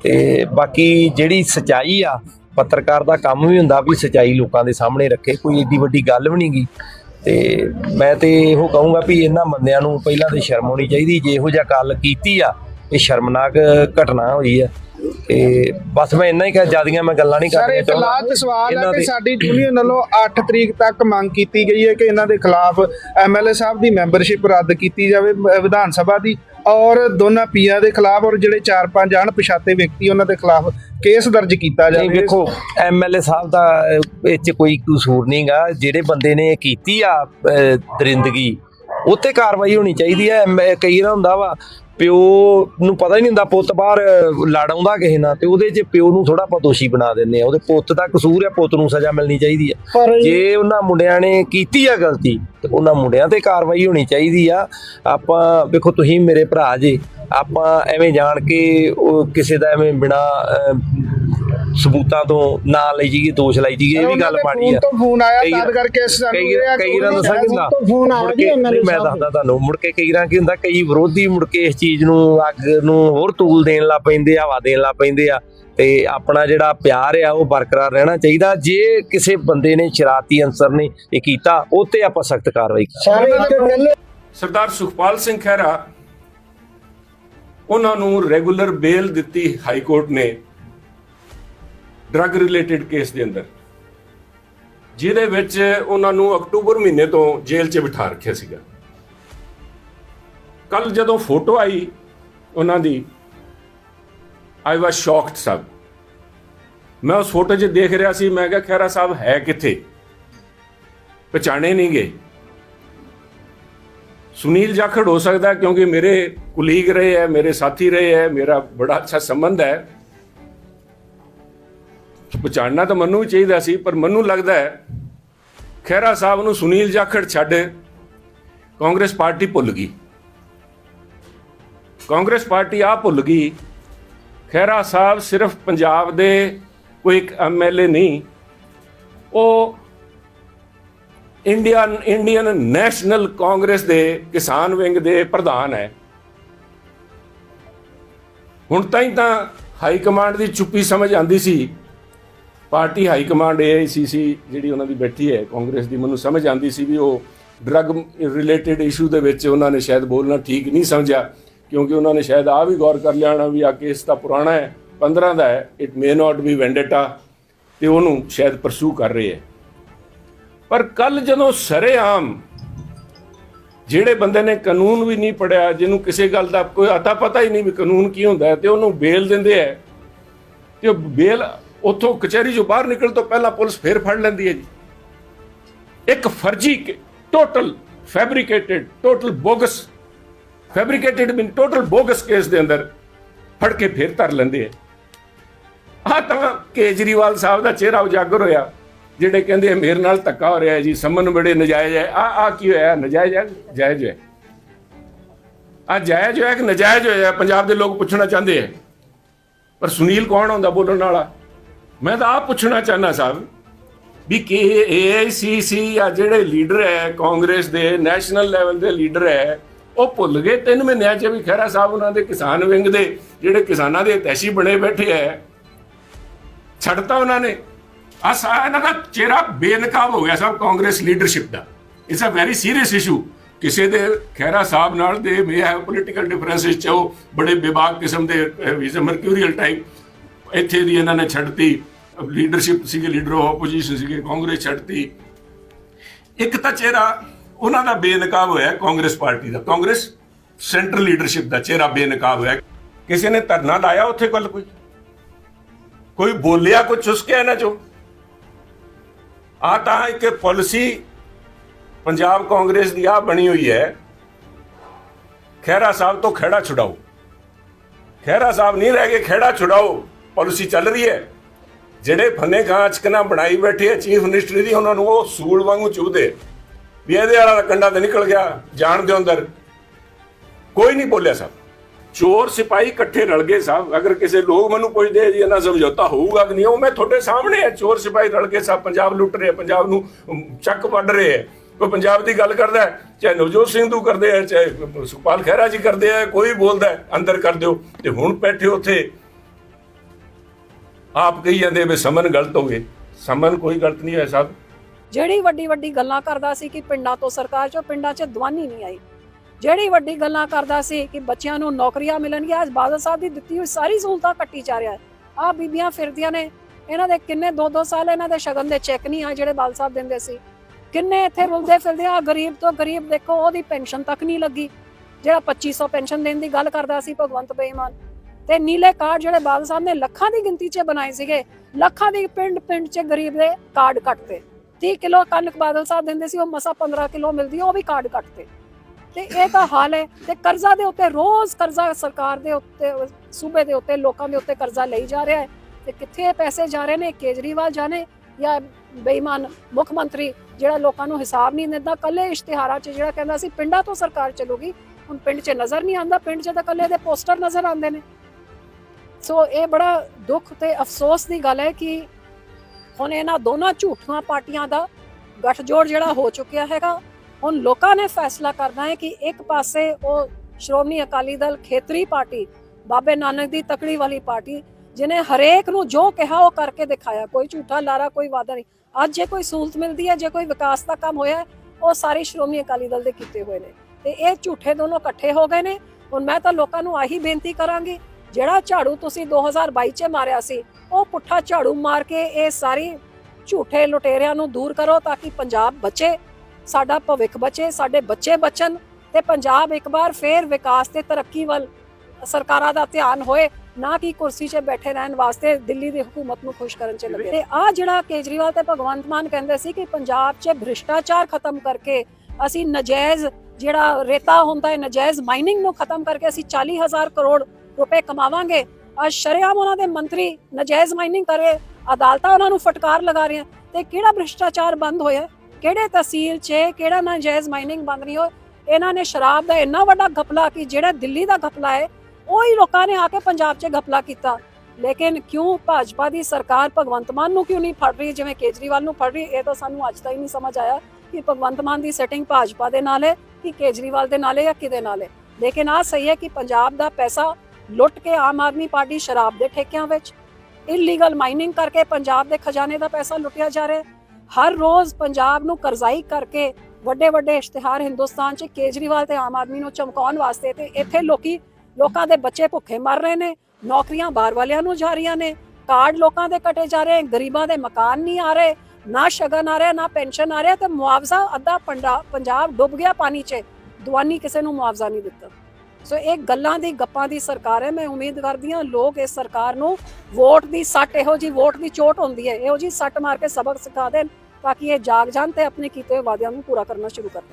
ਤੇ ਬਾਕੀ ਜਿਹੜੀ ਸਚਾਈ ਆ ਪੱਤਰਕਾਰ ਦਾ ਕੰਮ ਵੀ ਹੁੰਦਾ ਵੀ ਸਚਾਈ ਲੋਕਾਂ ਦੇ ਸਾਹਮਣੇ ਰੱਖੇ ਕੋਈ ਏਡੀ ਵੱਡੀ ਗੱਲ ਵੀ ਨਹੀਂ ਗੀ। ਤੇ ਮੈਂ ਤੇ ਇਹੋ ਕਹੂੰਗਾ ਵੀ ਇਹਨਾਂ ਬੰਦਿਆਂ ਨੂੰ ਪਹਿਲਾਂ ਤੇ ਸ਼ਰਮ ਆਉਣੀ ਚਾਹੀਦੀ ਜੇ ਇਹੋ ਜਿਹਾ ਗੱਲ ਕੀਤੀ ਆ ਇਹ ਸ਼ਰਮਨਾਕ ਘਟਨਾ ਹੋਈ ਆ। ਤੇ ਬਸ ਮੈਂ ਇੰਨਾ ਹੀ ਕਹਿ ਜਿਆਦੀਆਂ ਮੈਂ ਗੱਲਾਂ ਨਹੀਂ ਸਰ ਕਰਨੀਆਂ ਇਹ ਲਾਤ ਸਵਾਲ ਹੈ ਕਿ ਸਾਡੀ ਯੂਨੀਅਨ ਵੱਲੋਂ 8 ਤਰੀਕ ਤੱਕ ਮੰਗ ਕੀਤੀ ਗਈ ਹੈ ਕਿ ਇਹਨਾਂ ਦੇ ਖਿਲਾਫ ਐਮਐਲਏ ਸਾਹਿਬ ਦੀ ਮੈਂਬਰਸ਼ਿਪ ਰੱਦ ਕੀਤੀ ਜਾਵੇ ਵਿਧਾਨ ਸਭਾ ਦੀ। ਔਰ ਦੋਨਾਂ ਪੀਆਂ ਦੇ ਖਿਲਾਫ ਔਰ ਜਿਹੜੇ 4-5 ਅਣਪਛਾਤੇ ਵਿਅਕਤੀ ਉਹਨਾਂ ਦੇ ਖਿਲਾਫ ਕੇਸ ਦਰਜ ਕੀਤਾ ਜਾਵੇ ਵੇਖੋ ਐਮਐਲਏ ਸਾਹਿਬ ਦਾ ਇਹ ਚ ਕੋਈ ਕਸੂਰ ਨਹੀਂਗਾ। ਜਿਹੜੇ ਬੰਦੇ ਨੇ ਇਹ ਕੀਤੀ ਆ ਦਰਿੰਦਗੀ ਉੱਤੇ ਕਾਰਵਾਈ ਹੋਣੀ ਚਾਹੀਦੀ ਹੈ। ਕਈ ਨਾ ਹੁੰਦਾ ਵਾ ਪਿਓ ਨੂੰ ਪਤਾ ਹੀ ਨਹੀਂ ਹੁੰਦਾ ਪੁੱਤ ਬਾਹਰ ਲੜ ਆਉਂਦਾ ਕਿਸੇ ਨਾਲ ਤੇ ਉਹਦੇ 'ਚ ਪਿਓ ਨੂੰ ਥੋੜਾ ਆਪਾਂ ਦੋਸ਼ੀ ਬਣਾ ਦਿੰਦੇ ਆ ਉਹਦੇ ਪੁੱਤ ਦਾ ਕਸੂਰ ਹੈ ਪੁੱਤ ਨੂੰ ਸਜ਼ਾ ਮਿਲਣੀ ਚਾਹੀਦੀ ਪਰ ਜੇ ਉਹਨਾਂ ਮੁੰਡਿਆਂ ਨੇ ਕੀਤੀ ਆ ਗਲਤੀ ਤੇ ਉਹਨਾਂ ਮੁੰਡਿਆਂ ਤੇ ਕਾਰਵਾਈ ਹੋਣੀ ਚਾਹੀਦੀ ਆ। ਆਪਾਂ ਵੇਖੋ ਤੁਸੀਂ ਮੇਰੇ ਭਰਾ ਜੇ ਆਪਾਂ ਐਵੇਂ ਜਾਣ ਕੇ ਕਿਸੇ ਦਾ ਐਵੇਂ ਬਿਨਾ ਸਬੂਤਾਂ ਤੋਂ ਨਾ ਲਈ ਜਾਈਏ ਦੋਸ਼ ਲਾਈ ਜਾਈਏ ਇਹ ਵੀ ਗੱਲ ਮਾੜੀ ਆ। ਤੋਂ ਫੋਨ ਆਇਆ ਕਈ- ਤਦ ਕਰਕੇ ਸਾਨੂੰ ਕਈ ਰਾਂ ਦੱਸਾਂ ਕਿੰਦਾ ਫੋਨ ਮੈਂ ਦੱਸਦਾ ਤੁਹਾਨੂੰ ਮੁੜ ਕੇ ਕਈ ਰਾਂ ਕੀ ਹੁੰਦਾ ਕਈ ਵਿਰੋਧੀ ਮੁੜ ਕੇ ਇਸ ਚੀਜ਼ ਨੂੰ ਅੱਗ ਨੂੰ ਹੋਰ ਤੂਲ ਦੇਣ ਲੱਗ ਪੈਂਦੇ ਆ ਹਵਾ ਦੇਣ ਲੱਗ ਪੈਂਦੇ ਆ। ਤੇ ਆਪਣਾ ਜਿਹੜਾ ਪਿਆਰ ਆ ਉਹ ਬਰਕਰਾਰ ਰਹਿਣਾ ਚਾਹੀਦਾ। ਜੇ ਕਿਸੇ ਬੰਦੇ ਨੇ ਸ਼ਰਾਰਤੀ ਅੰਸਰ ਨੇ ਇਹ ਕੀਤਾ ਉਹ ਤੇ ਆਪਾਂ ਸਖਤ ਕਾਰਵਾਈ ਪਹਿਲੇ ਸਰਦਾਰ ਸੁਖਪਾਲ ਸਿੰਘ ਖਹਿਰਾ ਉਹਨਾਂ ਨੂੰ ਰੈਗੂਲਰ ਬੇਲ ਦਿੱਤੀ ਹਾਈ ਕੋਰਟ ਨੇ। ਡਰੱਗ ਰਿਲੇਟਡ ਕੇਸ ਦੇ ਅੰਦਰ। ਜਿਹਦੇ ਵਿੱਚ ਉਹਨਾਂ ਨੂੰ ਅਕਤੂਬਰ ਮਹੀਨੇ ਤੋਂ ਜੇਲ੍ਹ 'ਚ ਬਿਠਾ ਰੱਖਿਆ ਸੀਗਾ। ਕੱਲ ਜਦੋਂ ਫੋਟੋ ਆਈ ਉਹਨਾਂ ਦੀ ਆਈ ਵਾਸ ਸ਼ੌਕਡ ਸਭ। ਮੈਂ ਉਸ ਫੋਟੋ 'ਚ ਦੇਖ ਰਿਹਾ ਸੀ, ਮੈਂ ਕਿਹਾ, ਖਹਿਰਾ ਸਾਹਿਬ ਹੈ ਕਿੱਥੇ? ਪਛਾਣੇ ਨਹੀਂ ਗਏ। ਸੁਨੀਲ ਜਾਖੜ ਹੋ ਸਕਦਾ ਕਿਉਂਕਿ ਮੇਰੇ ਕੁਲੀਗ ਰਹੇ ਹੈ, ਮੇਰੇ ਸਾਥੀ ਰਹੇ ਹੈ, ਮੇਰਾ ਬੜਾ ਅੱਛਾ ਸੰਬੰਧ ਹੈ। ਪਛਾਣਨਾ ਤਾਂ ਮੈਨੂੰ ਵੀ ਚਾਹੀਦਾ ਸੀ, ਪਰ ਮੈਨੂੰ ਲੱਗਦਾ ਹੈ, ਖਹਿਰਾ ਸਾਹਿਬ ਨੂੰ ਸੁਨੀਲ ਜਾਖੜ ਛੱਡ ਕਾਂਗਰਸ ਪਾਰਟੀ ਭੁੱਲ ਗਈ। ਕਾਂਗਰਸ ਪਾਰਟੀ ਆ ਭੁੱਲ ਗਈ। ਖਹਿਰਾ ਸਾਹਿਬ ਸਿਰਫ ਪੰਜਾਬ ਦੇ ਕੋਈ ਇੱਕ ਐਮਐਲਏ ਨਹੀਂ, ਉਹ ਇੰਡੀਅਨ ਇੰਡੀਅਨ ਨੈਸ਼ਨਲ ਕਾਂਗਰਸ ਦੇ ਕਿਸਾਨ ਵਿੰਗ ਦੇ ਪ੍ਰਧਾਨ ਹੈ। ਹੁਣ ਤਾਈਂ ਤਾਂ ਹਾਈ ਕਮਾਂਡ ਦੀ ਚੁੱਪੀ ਸਮਝ ਆਂਦੀ ਸੀ ਪਾਰਟੀ ਹਾਈ ਕਮਾਂਡ ਏਆਈਸੀਸੀ ਜਿਹੜੀ ਉਹਨਾਂ ਦੀ ਬੈਠੀ ਹੈ, ਕਾਂਗਰਸ ਦੀ, ਮੈਨੂੰ ਸਮਝ ਆਂਦੀ ਸੀ ਵੀ ਉਹ ਡਰੱਗ ਰਿਲੇਟਡ ਇਸ਼ੂ ਦੇ ਵਿੱਚ ਉਹਨਾਂ ਨੇ ਸ਼ਾਇਦ ਬੋਲਣਾ ਠੀਕ ਨਹੀਂ ਸਮਝਿਆ, ਕਿਉਂਕਿ ਉਹਨਾਂ ਨੇ ਸ਼ਾਇਦ ਆ ਵੀ ਗੌਰ ਕਰ ਲਿਆ ਵੀ ਆ ਕੇਸ ਤਾਂ ਪੁਰਾਣਾ ਹੈ 15 ਦਾ ਹੈ it may not be vendetta ਤੇ ਉਹਨੂੰ ਸ਼ਾਇਦ ਪਰਸੂ ਕਰ ਰਹੇ ਹੈ। ਪਰ ਕੱਲ ਜਦੋਂ ਸਰੇਆਮ ਜਿਹੜੇ ਬੰਦੇ ਨੇ ਕਾਨੂੰਨ ਵੀ ਨਹੀਂ ਪੜਿਆ, ਜਿਹਨੂੰ ਕਿਸੇ ਗੱਲ ਦਾ ਕੋਈ ਅਤਾ ਪਤਾ ਹੀ ਨਹੀਂ ਵੀ ਕਾਨੂੰਨ ਕੀ ਹੁੰਦਾ ਹੈ ਤੇ ਉਹਨੂੰ ਬੇਲ ਦਿੰਦੇ ਹੈ। ਤੇ ਉਹ ਬੇਲ ਉੱਥੋਂ ਕਚਹਿਰੀ ਚੋਂ ਬਾਹਰ ਨਿਕਲ ਤੋਂ ਪਹਿਲਾਂ ਪੁਲਿਸ ਫੇਰ ਫੜ ਲੈਂਦੀ ਹੈ ਜੀ। ਇੱਕ ਫਰਜੀ total fabricated total bogus fabricated mean total bogus case ਦੇ ਅੰਦਰ ਫੜ ਕੇ ਫੇਰ ਧਰ ਲੈਂਦੇ ਹੈ। ਆ ਤਾਂ ਕੇਜਰੀਵਾਲ ਸਾਹਿਬ ਦਾ ਚਿਹਰਾ ਉਜਾਗਰ ਹੋਇਆ, ਜਿਹੜੇ ਕਹਿੰਦੇ ਮੇਰੇ ਨਾਲ ਧੱਕਾ ਹੋ ਰਿਹਾ ਹੈ ਜੀ, ਸਮਨ ਬੜੇ ਨਜਾਇਜ਼ ਹੈ। ਆ ਆ ਕੀ ਹੋਇਆ? ਨਜਾਇਜ਼ ਹੈ? ਜਾਇਜ਼ ਹੈ। ਆ ਜਾਇਜ਼ ਹੋਇਆ ਕਿ ਨਜਾਇਜ਼ ਹੋਇਆ? ਪੰਜਾਬ ਦੇ ਲੋਕ ਪੁੱਛਣਾ ਚਾਹੁੰਦੇ ਆ ਪਰ ਸੁਨੀਲ ਕੌਣ ਹੁੰਦਾ ਬੋਲਣ ਵਾਲਾ? ਮੈਂ ਤਾਂ ਆਪ ਪੁੱਛਣਾ ਚਾਹਨਾ ਸਾਹਿਬ ਵੀ ਕਿ ਏਆਈਸੀਸੀ ਆ ਜਿਹੜੇ ਲੀਡਰ ਹੈ, ਕਾਂਗਰਸ ਦੇ, ਨੈਸ਼ਨਲ ਲੈਵਲ ਦੇ ਲੀਡਰ ਹੈ, ਉਹ ਭੁੱਲ ਗਏ ਤਿੰਨ ਮਹੀਨਿਆਂ ਚ ਵੀ ਖਹਿਰਾ ਸਾਹਿਬ ਉਹਨਾਂ ਦੇ ਕਿਸਾਨ ਵਿੰਗ ਦੇ ਜਿਹੜੇ ਕਿਸਾਨਾਂ ਦੇ ਹਿਤੈਸ਼ੀ ਬਣੇ ਬੈਠੇ ਹੈ। ਛੱਡਤਾ ਉਹਨਾਂ ਨੇ। ਆ ਸਾ ਇਹਨਾਂ ਦਾ ਚਿਹਰਾ ਬੇਨਕਾਬ ਹੋ ਗਿਆ ਸਭ Congress leadership the. It's a very serious issue ਕਿਸੇ ਦੇ ਖਹਿਰਾ ਸਾਹਿਬ ਨਾਲ ਦੇ ਮੇ ਪੋਲੀਟੀਕਲ ਡਿਫਰੈਂਸਸ ਚ ਉਹ ਬੜੇ ਬੇਬਾਕ ਕਿਸਮ ਦੇ ਵਿਜ਼ ਮਰਕਿਊਰੀਅਲ ਟਾਈਪ ਇੱਥੇ ਦੀ ਇਹਨਾਂ ਨੇ ਛੱਡਤੀ। ਲੀਡਰਸ਼ਿਪ ਸੀਗੇ ਲੀਡਰ ਆਫ ਆਪੋਜੀਸ਼ਨ ਸੀਗੇ, ਕਾਂਗਰਸ ਛੱਡਤੀ। ਇੱਕ ਤਾਂ ਚਿਹਰਾ ਉਹਨਾਂ ਦਾ ਬੇਨਕਾਬ ਹੋਇਆ ਕਾਂਗਰਸ ਪਾਰਟੀ ਦਾ। ਕਾਂਗਰਸ ਸੈਂਟਰਲ ਲੀਡਰਸ਼ਿਪ ਦਾ ਚਿਹਰਾ ਬੇਨਕਾਬ ਹੋਇਆ। ਕਿਸੇ ਨੇ ਧਰਨਾ ਲਾਇਆ ਉੱਥੇ ਕੱਲ ਕੋਈ? ਕੋਈ ਬੋਲਿਆ, ਕੋਈ ਚੁਸਕਿਆ ਇਹਨਾਂ ਚੋਂ? ਆ ਤਾਂ ਇੱਕ ਪਾਲਿਸੀ ਪੰਜਾਬ ਕਾਂਗਰਸ ਦੀ ਆ ਬਣੀ ਹੋਈ ਹੈ। ਖਹਿਰਾ ਸਾਹਿਬ ਤੋਂ ਖਹਿੜਾ ਛੁਡਾਓ। ਖਹਿਰਾ ਸਾਹਿਬ ਨਹੀਂ ਰਹਿ ਗਏ ਖੇੜਾ ਛੁਡਾਓ। ਪਾਲਿਸੀ ਚੱਲ ਰਹੀ ਹੈ। ਜਿਹੜੇ ਫੰਨੇ ਗਾਂ ਅਚਕਨਾ ਬਣਾਈ ਬੈਠੇ ਆ ਚੀਫ ਮਿਨਿਸਟਰੀ ਦੀ ਉਹਨਾਂ ਨੂੰ ਉਹ ਸੂਲ ਵਾਂਗੂ ਚੁਭਦੇ। ਵੀ ਇਹਦੇ ਵਾਲਾ ਕੰਡਾ ਤੇ ਨਿਕਲ ਗਿਆ ਜਾਣ ਦੇ ਅੰਦਰ। ਕੋਈ ਨਹੀਂ ਬੋਲਿਆ ਸਾਹਿਬ ਚੋਰ ਸਿਪਾਹੀ ਇਕੱਠੇ ਰਲ ਗਏ ਸਾਹਿਬ ਅਗਰ ਕਿਸੇ ਲੋਕ ਮੈਨੂੰ ਪੁੱਛਦੇ ਜੀ ਇਹਨਾਂ ਸਮਝੌਤਾ ਹੋਊਗਾ ਕਿ ਨਹੀਂ ਉਹ ਮੈਂ ਤੁਹਾਡੇ ਸਾਹਮਣੇ ਹੈ ਚੋਰ ਸਿਪਾਹੀ ਰਲ ਕੇ ਸਾਹਿਬ ਪੰਜਾਬ ਲੁੱਟ ਰਹੇ ਪੰਜਾਬ ਨੂੰ ਚੱਕ ਵੱਢ ਰਹੇ ਹੈ ਕੋਈ ਪੰਜਾਬ ਦੀ ਗੱਲ ਕਰਦਾ ਹੈ, ਚਾਹੇ ਨਵਜੋਤ ਸਿੰਘ ਤੂੰ ਕਰਦੇ ਹੈ ਚਾਹੇ ਸੁਖਪਾਲ ਖਹਿਰਾ ਜੀ ਕਰਦੇ ਹੈ ਕੋਈ ਬੋਲਦਾ ਅੰਦਰ ਕਰ ਦਿਓ। ਤੇ ਹੁਣ ਬੈਠੇ ਉੱਥੇ ਆਪ ਕਹੀ ਜਾਂਦੇ ਵੀ ਸਮਨ ਗਲਤ ਹੋ ਗਏ। ਸਮਨ ਕੋਈ ਗਲਤ ਨਹੀਂ ਹੋਇਆ ਸਾਹਿਬ ਜਿਹੜੀ ਵੱਡੀ ਵੱਡੀ ਗੱਲਾਂ ਕਰਦਾ ਸੀ ਕਿ ਪਿੰਡਾਂ ਤੋਂ ਸਰਕਾਰ ਚੋਂ ਪਿੰਡਾਂ 'ਚ ਦਵਾਨੀ ਨਹੀਂ ਆਈ। ਜਿਹੜੀ ਵੱਡੀ ਗੱਲਾਂ ਕਰਦਾ ਸੀ ਕਿ ਬੱਚਿਆਂ ਨੂੰ ਨੌਕਰੀਆਂ ਮਿਲਣਗੀਆਂ, ਅੱਜ ਬਾਦਲ ਸਾਹਿਬ ਦੀ ਦਿੱਤੀ ਹੋਈ ਸਾਰੀ ਸਹੂਲਤਾਂ ਕੱਟੀ ਜਾ ਰਿਹਾ ਆ ਬੀਬੀਆਂ ਫਿਰਦੀਆਂ ਨੇ। ਇਹਨਾਂ ਦੇ ਕਿੰਨੇ 2-2 ਸਾਲ ਇਹਨਾਂ ਦੇ ਸ਼ਗਨ ਦੇ ਚੈੱਕ ਨਹੀਂ ਆ ਜਿਹੜੇ ਬਾਦਲ ਸਾਹਿਬ ਦਿੰਦੇ ਸੀ। ਕਿੰਨੇ ਇੱਥੇ ਰੁਲਦੇ ਫਿਰਦੇ ਆ, ਗਰੀਬ ਤੋਂ ਗਰੀਬ ਦੇਖੋ, ਉਹਦੀ ਪੈਨਸ਼ਨ ਤੱਕ ਨਹੀਂ ਲੱਗੀ। ਜਿਹੜਾ 2500 ਪੈਨਸ਼ਨ ਦੇਣ ਦੀ ਗੱਲ ਕਰਦਾ ਸੀ ਭਗਵੰਤ ਬੇਈਮਾਨ ਤੇ ਨੀਲੇ ਕਾਰਡ ਜਿਹੜੇ ਬਾਦਲ ਸਾਹਿਬ ਨੇ ਲੱਖਾਂ ਦੀ ਗਿਣਤੀ 'ਚ ਬਣਾਏ ਸੀਗੇ, ਲੱਖਾਂ ਦੇ ਪਿੰਡ ਪਿੰਡ 'ਚ ਗਰੀਬ ਦੇ ਕਾਰਡ ਕੱਟਦੇ 30 ਕਿਲੋ ਕਣਕ ਬਾਦਲ ਸਾਹਿਬ ਦਿੰਦੇ ਸੀ, ਉਹ ਮਸਾ 15 ਕਿਲੋ ਮਿਲਦੀ, ਉਹ ਵੀ ਕਾਰਡ ਕੱਟਦੇ ਤੇ ਇਹ ਤਾਂ ਹਾਲ ਹੈ ਤੇ ਕਰਜ਼ਾ ਦੇ ਉੱਤੇ, ਰੋਜ਼ ਕਰਜ਼ਾ ਸਰਕਾਰ ਦੇ ਉੱਤੇ, ਸੂਬੇ ਦੇ ਉੱਤੇ, ਲੋਕਾਂ ਦੇ ਉੱਤੇ ਕਰਜ਼ਾ ਲਈ ਜਾ ਰਿਹਾ ਹੈ। ਤੇ ਕਿੱਥੇ ਪੈਸੇ ਜਾ ਰਹੇ ਨੇ, ਕੇਜਰੀਵਾਲ ਜਾਣੇ ਜਾਂ ਬੇਈਮਾਨ ਮੁੱਖ ਮੰਤਰੀ, ਜਿਹੜਾ ਲੋਕਾਂ ਨੂੰ ਹਿਸਾਬ ਨਹੀਂ ਦਿੰਦਾ ਕੱਲੇ ਇਸ਼ਤਿਹਾਰਾਂ 'ਚ ਜਿਹੜਾ ਕਹਿੰਦਾ ਸੀ, ਪਿੰਡਾਂ ਤੋਂ ਸਰਕਾਰ ਚੱਲੂਗੀ, ਹੁਣ ਪਿੰਡ 'ਚ ਨਜ਼ਰ ਨਹੀਂ ਆਉਂਦਾ, ਪਿੰਡ 'ਚ ਤਾਂ ਕੱਲੇ ਦੇ ਪੋਸਟਰ ਨਜ਼ਰ ਆਉਂਦੇ ਨੇ। ਸੋ ਇਹ ਬੜਾ ਦੁੱਖ ਤੇ ਅਫਸੋਸ ਦੀ ਗੱਲ ਹੈ ਕਿ ਹੁਣ ਇਹਨਾਂ ਦੋਨਾਂ ਝੂਠੀਆਂ ਪਾਰਟੀਆਂ ਦਾ ਗੱਠਜੋੜ ਜਿਹੜਾ ਹੋ ਚੁੱਕਿਆ ਹੈਗਾ, ਹੁਣ ਲੋਕਾਂ ਨੇ ਫੈਸਲਾ ਕਰਨਾ ਹੈ ਕਿ ਇੱਕ ਪਾਸੇ ਉਹ ਸ਼੍ਰੋਮਣੀ ਅਕਾਲੀ ਦਲ ਖੇਤਰੀ ਪਾਰਟੀ, ਬਾਬੇ ਨਾਨਕ ਦੀ ਤਕੜੀ ਵਾਲੀ ਪਾਰਟੀ, ਜਿਨੇ ਹਰੇਕ ਨੂੰ ਜੋ ਕਿਹਾ ਉਹ ਕਰਕੇ ਦਿਖਾਇਆ, ਕੋਈ ਝੂਠਾ ਲਾਰਾ, ਕੋਈ ਵਾਦਾ ਨਹੀਂ। ਅੱਜ ਜੇ ਕੋਈ ਸਹੂਲਤ ਮਿਲਦੀ ਹੈ, ਜੇ ਕੋਈ ਵਿਕਾਸ ਦਾ ਕੰਮ ਹੋਇਆ, ਉਹ ਸਾਰੇ ਸ਼੍ਰੋਮਣੀ ਅਕਾਲੀ ਦਲ ਦੇ ਕੀਤੇ ਹੋਏ ਨੇ। ਤੇ ਇਹ ਝੂਠੇ ਦੋਨੋਂ ਇਕੱਠੇ ਹੋ ਗਏ ਨੇ। ਹੁਣ ਮੈਂ ਤਾਂ ਲੋਕਾਂ ਨੂੰ ਆਹੀ ਬੇਨਤੀ ਕਰਾਂਗੀ ਜਿਹੜਾ ਝਾੜੂ ਤੁਸੀਂ 2022 ਚ ਮਾਰਿਆ ਸੀ ਉਹ ਪੁੱਠਾ ਝਾੜੂ ਮਾਰ ਕੇ ਇਹ ਸਾਰੀ ਝੂਠੇ ਲੁਟੇਰਿਆਂ ਨੂੰ ਦੂਰ ਕਰੋ ਤਾਂ ਕਿ ਪੰਜਾਬ ਬਚੇ ਸਾਡਾ ਭਵਿੱਖ ਬਚੇ ਸਾਡੇ ਬੱਚੇ ਬਚਣ ਤੇ ਪੰਜਾਬ ਇੱਕ ਵਾਰ ਫੇਰ ਵਿਕਾਸ ਤੇ ਤਰੱਕੀ ਵੱਲ ਸਰਕਾਰਾਂ ਦਾ ਧਿਆਨ ਹੋਏ ਨਾ ਕਿ ਕੁਰਸੀ 'ਤੇ ਬੈਠੇ ਰਹਿਣ ਵਾਸਤੇ ਦਿੱਲੀ ਦੀ ਹਕੂਮਤ ਨੂੰ ਖੁਸ਼ ਕਰਨ 'ਚ ਲੱਗੇ। ਤੇ ਆ ਜਿਹੜਾ ਕੇਜਰੀਵਾਲ ਤੇ ਭਗਵੰਤ ਮਾਨ ਕਹਿੰਦੇ ਸੀ ਕਿ ਪੰਜਾਬ 'ਚ ਭ੍ਰਿਸ਼ਟਾਚਾਰ ਖਤਮ ਕਰਕੇ ਅਸੀਂ ਨਜਾਇਜ਼ ਜਿਹੜਾ ਰੇਤਾ ਹੁੰਦਾ ਹੈ ਨਜਾਇਜ਼ ਮਾਈਨਿੰਗ ਨੂੰ ਖਤਮ ਕਰਕੇ ਅਸੀਂ 40000 ਕਰੋੜ ਰੁਪਏ ਕਮਾਵਾਂਗੇ। ਅੱਜ ਸ਼ਰੇਆਮ ਉਹਨਾਂ ਦੇ ਮੰਤਰੀ ਨਜਾਇਜ਼ ਮਾਈਨਿੰਗ ਕਰੇ, ਅਦਾਲਤਾਂ ਉਹਨਾਂ ਨੂੰ ਫਟਕਾਰ ਲਗਾ ਰਹੀਆਂ। ਤੇ ਕਿਹੜਾ ਭ੍ਰਿਸ਼ਟਾਚਾਰ ਬੰਦ ਹੋਇਆ? ਕਿਹੜੇ ਤਹਿਸੀਲ 'ਚ ਕਿਹੜਾ ਨਜਾਇਜ਼ ਮਾਈਨਿੰਗ ਬੰਦ ਨਹੀਂ ਹੋਇਆ? ਇਹਨਾਂ ਨੇ ਸ਼ਰਾਬ ਦਾ ਇੰਨਾ ਵੱਡਾ ਘਪਲਾ ਕਿ ਜਿਹੜਾ ਦਿੱਲੀ ਦਾ ਘਪਲਾ ਹੈ, ਉਹ ਹੀ ਲੋਕਾਂ ਨੇ ਆ ਕੇ ਪੰਜਾਬ 'ਚ ਘਪਲਾ ਕੀਤਾ। ਲੇਕਿਨ ਕਿਉਂ ਭਾਜਪਾ ਦੀ ਸਰਕਾਰ ਭਗਵੰਤ ਮਾਨ ਨੂੰ ਕਿਉਂ ਨਹੀਂ ਫੜ ਰਹੀ, ਜਿਵੇਂ ਕੇਜਰੀਵਾਲ ਨੂੰ ਫੜ ਰਹੀ, ਇਹ ਤਾਂ ਸਾਨੂੰ ਅੱਜ ਤੱਕ ਨਹੀਂ ਸਮਝ ਆਇਆ ਕਿ ਭਗਵੰਤ ਮਾਨ ਦੀ ਸੈਟਿੰਗ ਭਾਜਪਾ ਦੇ ਨਾਲ ਹੈ, ਕਿ ਕੇਜਰੀਵਾਲ ਦੇ ਨਾਲ ਹੈ ਜਾਂ ਕਿਹਦੇ ਨਾਲ ਹੈ। ਲੇਕਿਨ ਆ ਸਹੀ ਹੈ ਕਿ ਪੰਜਾਬ ਦਾ ਪੈਸਾ ਲੁੱਟ ਕੇ ਆਮ ਆਦਮੀ ਪਾਰਟੀ ਸ਼ਰਾਬ ਦੇ ਠੇਕਿਆਂ ਵਿੱਚ। ਇਲੀਗਲ ਮਾਈਨਿੰਗ ਕਰਕੇ ਪੰਜਾਬ ਦੇ ਖਜ਼ਾਨੇ ਦਾ ਪੈਸਾ ਲੁੱਟਿਆ ਜਾ ਰਿਹਾ ਹਰ ਰੋਜ਼ ਪੰਜਾਬ ਨੂੰ ਕਰਜ਼ਾਈ ਕਰਕੇ ਵੱਡੇ ਵੱਡੇ ਇਸ਼ਤਿਹਾਰ ਹਿੰਦੁਸਤਾਨ 'ਚ ਕੇਜਰੀਵਾਲ ਤੇ ਆਮ ਆਦਮੀ ਨੂੰ ਚਮਕਾਉਣ ਵਾਸਤੇ ਤੇ ਇੱਥੇ ਲੋਕੀ ਲੋਕਾਂ ਦੇ ਬੱਚੇ ਭੁੱਖੇ ਮਰ ਰਹੇ ਨੇ, ਨੌਕਰੀਆਂ ਬਾਹਰ ਵਾਲਿਆਂ ਨੂੰ ਜਾ ਰਹੀਆਂ ਨੇ, ਕਾਰਡ ਲੋਕਾਂ ਦੇ ਕਟੇ ਜਾ ਰਹੇ, ਗਰੀਬਾਂ ਦੇ ਮਕਾਨ ਨਹੀਂ ਆ ਰਹੇ, ਨਾ ਸ਼ਗਨ ਆ ਰਿਹਾ, ਨਾ ਪੈਨਸ਼ਨ ਆ ਰਿਹਾ ਤੇ ਮੁਆਵਜ਼ਾ ਅੱਧਾ ਪੰਡਾ- ਪੰਜਾਬ ਡੁੱਬ ਗਿਆ ਪਾਣੀ 'ਚ। ਦਵਾਨੀ ਕਿਸੇ ਨੂੰ ਮੁਆਵਜ਼ਾ ਨਹੀਂ ਦਿੱਤਾ। ਸੋ ਇਹ ਗੱਲਾਂ ਦੀ ਗੱਪਾਂ ਦੀ ਸਰਕਾਰ ਹੈ। ਮੈਂ ਉਮੀਦ ਕਰਦੀ ਹਾਂ ਲੋਕ ਇਸ ਸਰਕਾਰ ਨੂੰ ਵੋਟ ਦੀ ਸੱਟ, ਇਹੋ ਜੀ ਵੋਟ ਦੀ ਚੋਟ ਹੁੰਦੀ ਹੈ। ਇਹੋ ਜੀ ਸੱਟ ਮਾਰ ਕੇ ਸਬਕ ਸਿਖਾ ਦੇਣ ਤਾਂ ਕਿ ਇਹ ਜਾਗ ਜਾਣ ਤੇ ਆਪਣੇ ਕੀਤੇ ਹੋਏ ਵਾਅਦਿਆਂ ਨੂੰ ਪੂਰਾ ਕਰਨਾ ਸ਼ੁਰੂ ਕਰ ਦੇਣ।